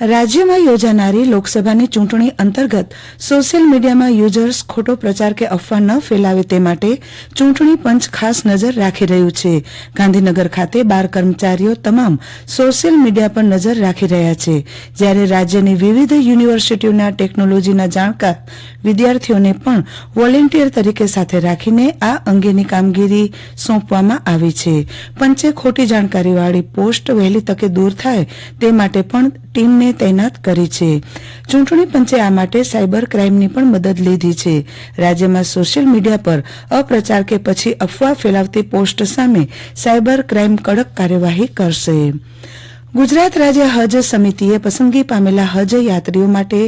રાજ્યમાં યોજાનારી લોકસભાની ચૂંટણી અંતર્ગત સોશિયલ મીડિયામાં યુઝર્સ ખોટો પ્રચાર કે અફવા ન ફેલાવે તે માટે ચૂંટણી પંચ ખાસ નજર રાખી રહ્યું છે. ગાંધીનગર ખાતે બાર કર્મચારીઓ તમામ સોશિયલ મીડિયા પર નજર રાખી રહ્યા છે. જ્યારે રાજ્યની વિવિધ યુનિવર્સિટીઓના ટેકનોલોજીના જાણકાર વિદ્યાર્થીઓને પણ વોલેન્ટિયર તરીકે સાથે રાખીને આ અંગેની કામગીરી સોંપવામાં આવી છે. પંચે ખોટી જાણકારીવાળી પોસ્ટ વહેલી તકે દૂર થાય તે માટે પણ ટીમને તૈનાત કરી છે. ચૂંટણી પંચે આ માટે સાયબર ક્રાઇમની પણ મદદ લીધી છે. રાજ્યમાં સોશિયલ મીડિયા પર અપ્રચાર કે પછી અફવા ફેલાવતી પોસ્ટ સામે સાયબર ક્રાઇમ કડક કાર્યવાહી કરશે. ગુજરાત રાજ્ય હજ સમિતિએ પસંદગી પામેલા હજ યાત્રીઓ માટે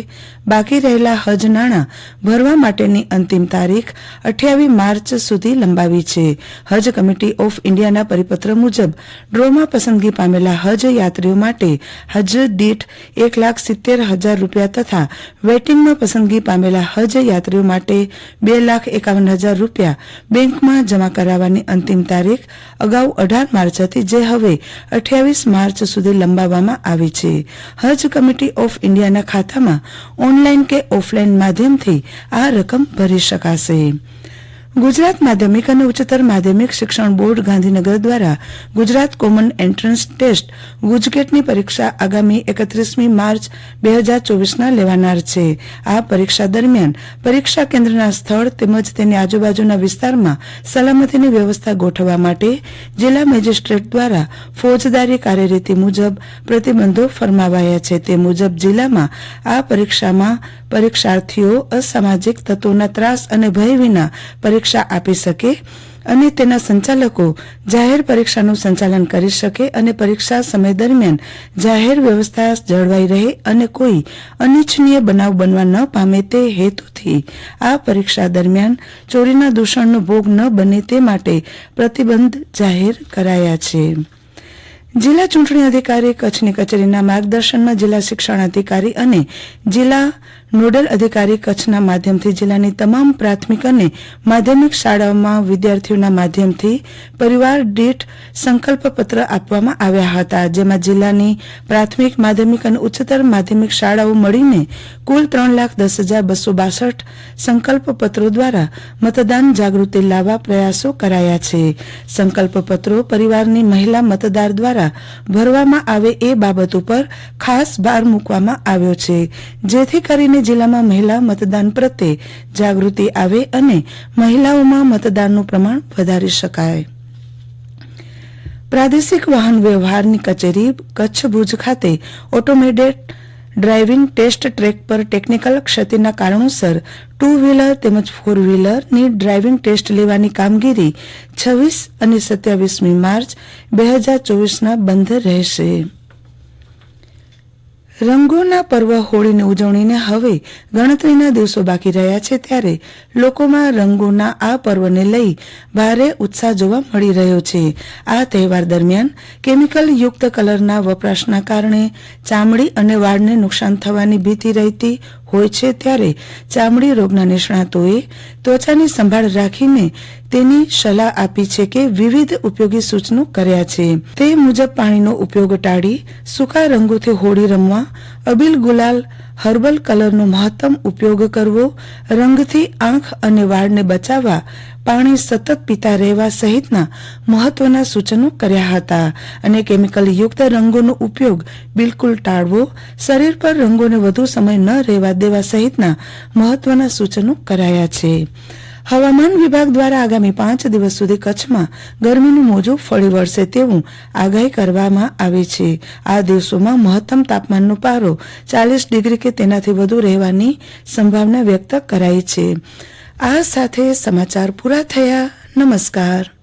બાકી રહેલા હજ નાણાં ભરવા માટેની અંતિમ તારીખ અઠ્યાવી માર્ચ સુધી લંબાવી છે. હજ કમિટી ઓફ ઇન્ડિયાના પરિપત્ર મુજબ ડ્રોમાં પસંદગી પામેલા હજ યાત્રીઓ માટે હજ દીઠ એક લાખ સિત્તેર હજાર રૂપિયા તથા વેટિંગમાં પસંદગી પામેલા હજ યાત્રીઓ માટે બે લાખ એકાવન હજાર રૂપિયા બેંકમાં જમા કરાવવાની અંતિમ તારીખ અગાઉ અઢાર માર્ચ હતી જે હવે અઠ્યાવીસ માર્ચ સુધી લંબાવવામાં આવી છે. હજ કમિટી ઓફ ઇન્ડિયાના ખાતામાં ઓનલાઈન કે ઓફલાઈન માધ્યમથી આ રકમ ભરી શકાશે. ગુજરાત માધ્યમિક અને ઉચ્ચતર માધ્યમિક શિક્ષણ બોર્ડ ગાંધીનગર દ્વારા ગુજરાત કોમન એન્ટ્રન્સ ટેસ્ટ ગુજકેટની પરીક્ષા આગામી એકત્રીસમી માર્ચ બે હજાર ચોવીસના લેવાનાર છે. આ પરીક્ષા દરમિયાન પરીક્ષા કેન્દ્રના સ્થળ તેમજ તેની આજુબાજુના વિસ્તારમાં સલામતીની વ્યવસ્થા ગોઠવવા માટે જિલ્લા મેજિસ્ટ્રેટ દ્વારા ફોજદારી કાર્યરીતિ મુજબ પ્રતિબંધો ફરમાવાયા છે. તે મુજબ જિલ્લામાં આ પરીક્ષામાં પરીક્ષાર્થીઓ અસામાજિક તત્વોના ત્રાસ અને ભય વિના પરીક્ષા આપી શકે અને તેના સંચાલકો જાહેર પરીક્ષાનું સંચાલન કરી શકે અને પરીક્ષા સમય દરમિયાન જાહેર વ્યવસ્થા જળવાઈ રહે અને કોઈ અનિચ્છનીય બનાવ બનવા ન પામે તે હેતુથી આ પરીક્ષા દરમિયાન ચોરીના દૂષણનો ભોગ ન બને તે માટે પ્રતિબંધ જાહેર કરાયા છે. જિલ્લા ચૂંટણી અધિકારી કચ્છની કચેરીના માર્ગદર્શનમાં જિલ્લા શિક્ષણાધિકારી અને જિલ્લા નોડલ અધિકારી કચ્છના માધ્યમથી જિલ્લાની તમામ પ્રાથમિક અને માધ્યમિક શાળાઓમાં વિદ્યાર્થીઓના માધ્યમથી પરિવાર દીઠ સંકલ્પ પત્ર આપવામાં આવ્યા હતા, જેમાં જિલ્લાની પ્રાથમિક, માધ્યમિક અને ઉચ્ચતર માધ્યમિક શાળાઓ મળીને કુલ ત્રણ લાખ દસ હજાર બસો બાસઠ સંકલ્પ પત્રો દ્વારા મતદાન જાગૃતિ લાવવા પ્રયાસો કરાયા છે. સંકલ્પ પત્રો પરિવારની મહિલા મતદાર દ્વારા ભરવામાં આવે એ બાબત ઉપર ખાસ ભાર મુકવામાં આવ્યો છે. જેથી કરીને જિલ્લામાં મહિલા મતદાન પ્રત્યે જાગૃતિ આવે અને મહિલાઓમાં મતદાનનું પ્રમાણ વધારી શકાય. પ્રાદેશિક વાહન વ્યવહારની કચેરી કચ્છ ભુજ ખાતે ઓટોમેટેડ ડ્રાઇવિંગ ટેસ્ટ ટ્રેક પર ટેકનિકલ ક્ષતિના કારણોસર ટુ વ્હીલર તેમજ ફોર વ્હીલરની ડ્રાઇવિંગ ટેસ્ટ લેવાની કામગીરી છવ્વીસ અને સત્યાવીસમી માર્ચ બે હજાર ચોવીસના બંધ રહેશે. રંગોના પર્વ હોળીની ઉજવણીને હવે ગણતરીના દિવસો બાકી રહ્યા છે ત્યારે લોકોમાં રંગોના આ પર્વને લઈ ભારે ઉત્સાહ જોવા મળી રહ્યો છે. આ તહેવાર દરમિયાન કેમિકલ યુક્ત કલરના વપરાશના કારણે ચામડી અને વાળને નુકસાન થવાની ભીતિ રહેતી હોય છે ત્યારે ચામડી રોગના નિષ્ણાતોએ ત્વચાની સંભાળ રાખીને તેની સલાહ આપી છે કે વિવિધ ઉપયોગી સૂચનો કર્યા છે. તે મુજબ પાણીનો ઉપયોગ ટાળી, સૂકા રંગોથી હોળી રમવા, અબીલ ગુલાલ હર્બલ કલરનો મહત્તમ ઉપયોગ કરવો, રંગથી આંખ અને વાળને બચાવવા, પાણી સતત પીતા રહેવા સહિતના મહત્વના સૂચનો કર્યા હતા. અને કેમિકલ યુક્ત રંગોનો ઉપયોગ બિલકુલ ટાળવો, શરીર પર રંગોને વધુ સમય ન રહેવા દેવા સહિતના મહત્વના સૂચનો કરાયા છે. હવામાન વિભાગ દ્વારા આગામી પાંચ દિવસ સુધી કચ્છમાં ગરમીનું મોજું ફળી વળશે તેવું આગાહી કરવામાં આવી છે. આ દિવસોમાં મહત્તમ તાપમાનનો પારો ચાલીસ ડિગ્રી કે તેનાથી વધુ રહેવાની સંભાવના વ્યક્ત કરાઈ છે. આ સાથે સમાચાર પૂરા થયા. નમસ્કાર.